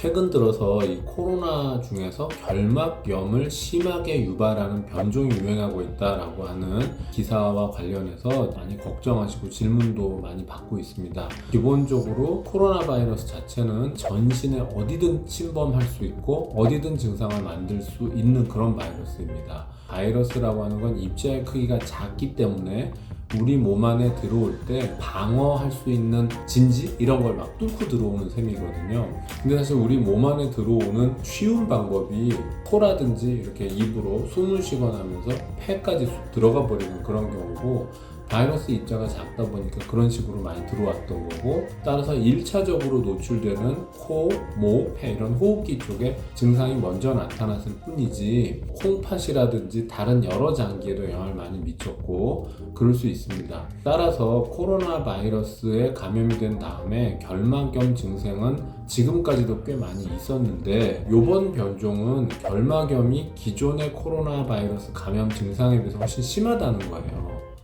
최근 들어서 이 코로나 중에서 결막염을 심하게 유발하는 변종이 유행하고 있다라고 하는 기사와 관련해서 많이 걱정하시고 질문도 많이 받고 있습니다. 기본적으로 코로나 바이러스 자체는 전신에 어디든 침범할 수 있고 어디든 증상을 만들 수 있는 그런 바이러스입니다. 바이러스라고 하는 건 입자의 크기가 작기 때문에 우리 몸 안에 들어올 때 방어할 수 있는 진지 이런 걸 막 뚫고 들어오는 셈이거든요. 근데 사실 우리 몸 안에 들어오는 쉬운 방법이 코라든지 이렇게 입으로 숨을 쉬거나 하면서 폐까지 쑥 들어가 버리는 그런 경우고 바이러스 입자가 작다 보니까 그런 식으로 많이 들어왔던 거고 따라서 1차적으로 노출되는 코, 목, 폐 이런 호흡기 쪽에 증상이 먼저 나타났을 뿐이지 콩팥이라든지 다른 여러 장기에도 영향을 많이 미쳤고 그럴 수 있습니다. 따라서 코로나 바이러스에 감염이 된 다음에 결막염 증상은 지금까지도 꽤 많이 있었는데 이번 변종은 결막염이 기존의 코로나 바이러스 감염 증상에 비해서 훨씬 심하다는 거예요.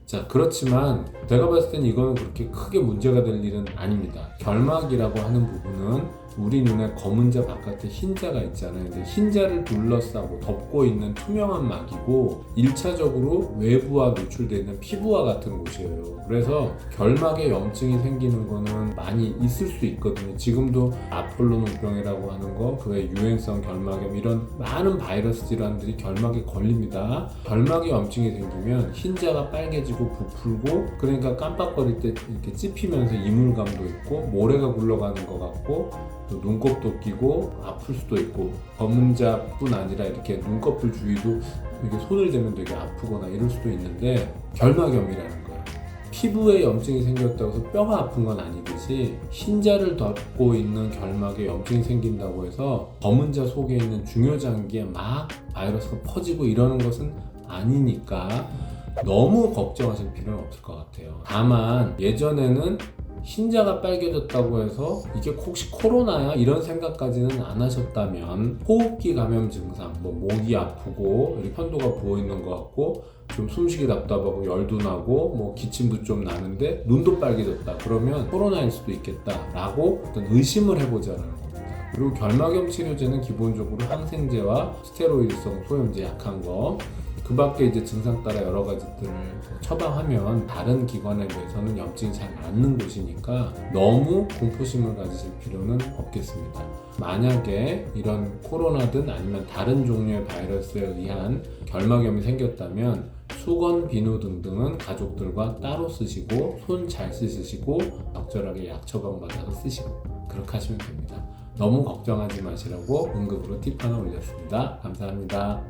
자, 그렇지만 내가 봤을 땐 이거는 그렇게 크게 문제가 될 일은 아닙니다. 결막이라고 하는 부분은 우리 눈에 검은 자 바깥에 흰 자가 있잖아요. 근데 흰 자를 둘러싸고 덮고 있는 투명한 막이고 1차적으로 외부와 노출되어 있는 피부와 같은 곳이에요. 그래서 결막에 염증이 생기는 거는 많이 있을 수 있거든요. 지금도 아폴로 눈병이라고 하는 거, 그외 유행성 결막염 이런 많은 바이러스 질환들이 결막에 걸립니다. 결막에 염증이 생기면 흰자가 빨개지고 부풀고 그러니까 깜빡거릴 때 이렇게 찝히면서 이물감도 있고 모래가 굴러가는 것 같고 또 눈곱도 끼고 아플 수도 있고 검은 자뿐 아니라 이렇게 눈꺼풀 주위도 이렇게 손을 대면 되게 아프거나 이럴 수도 있는데 결막염이라는. 피부에 염증이 생겼다고 해서 뼈가 아픈 건 아니듯이 흰자를 덮고 있는 결막에 염증이 생긴다고 해서 검은 자 속에 있는 중요 장기에 막 바이러스가 퍼지고 이러는 것은 아니니까 너무 걱정하실 필요는 없을 것 같아요. 다만 예전에는 흰자가 빨개졌다고 해서 이게 혹시 코로나야 이런 생각까지는 안 하셨다면 호흡기 감염 증상 뭐 목이 아프고 편도가 부어 있는 것 같고 좀 숨쉬기 답답하고 열도 나고 뭐 기침도 좀 나는데 눈도 빨개졌다 그러면 코로나일 수도 있겠다라고 어떤 의심을 해보자는 겁니다. 그리고 결막염 치료제는 기본적으로 항생제와 스테로이드성 소염제 약한 거 그 밖에 이제 증상 따라 여러 가지들을 처방하면 다른 기관에 비해서는 염증이 잘 낫는 곳이니까 너무 공포심을 가지실 필요는 없겠습니다. 만약에 이런 코로나든 아니면 다른 종류의 바이러스에 의한 결막염이 생겼다면 수건, 비누 등등은 가족들과 따로 쓰시고 손 잘 씻으시고 적절하게 약 처방 받아서 쓰시고 그렇게 하시면 됩니다. 너무 걱정하지 마시라고 응급으로 팁 하나 올렸습니다. 감사합니다.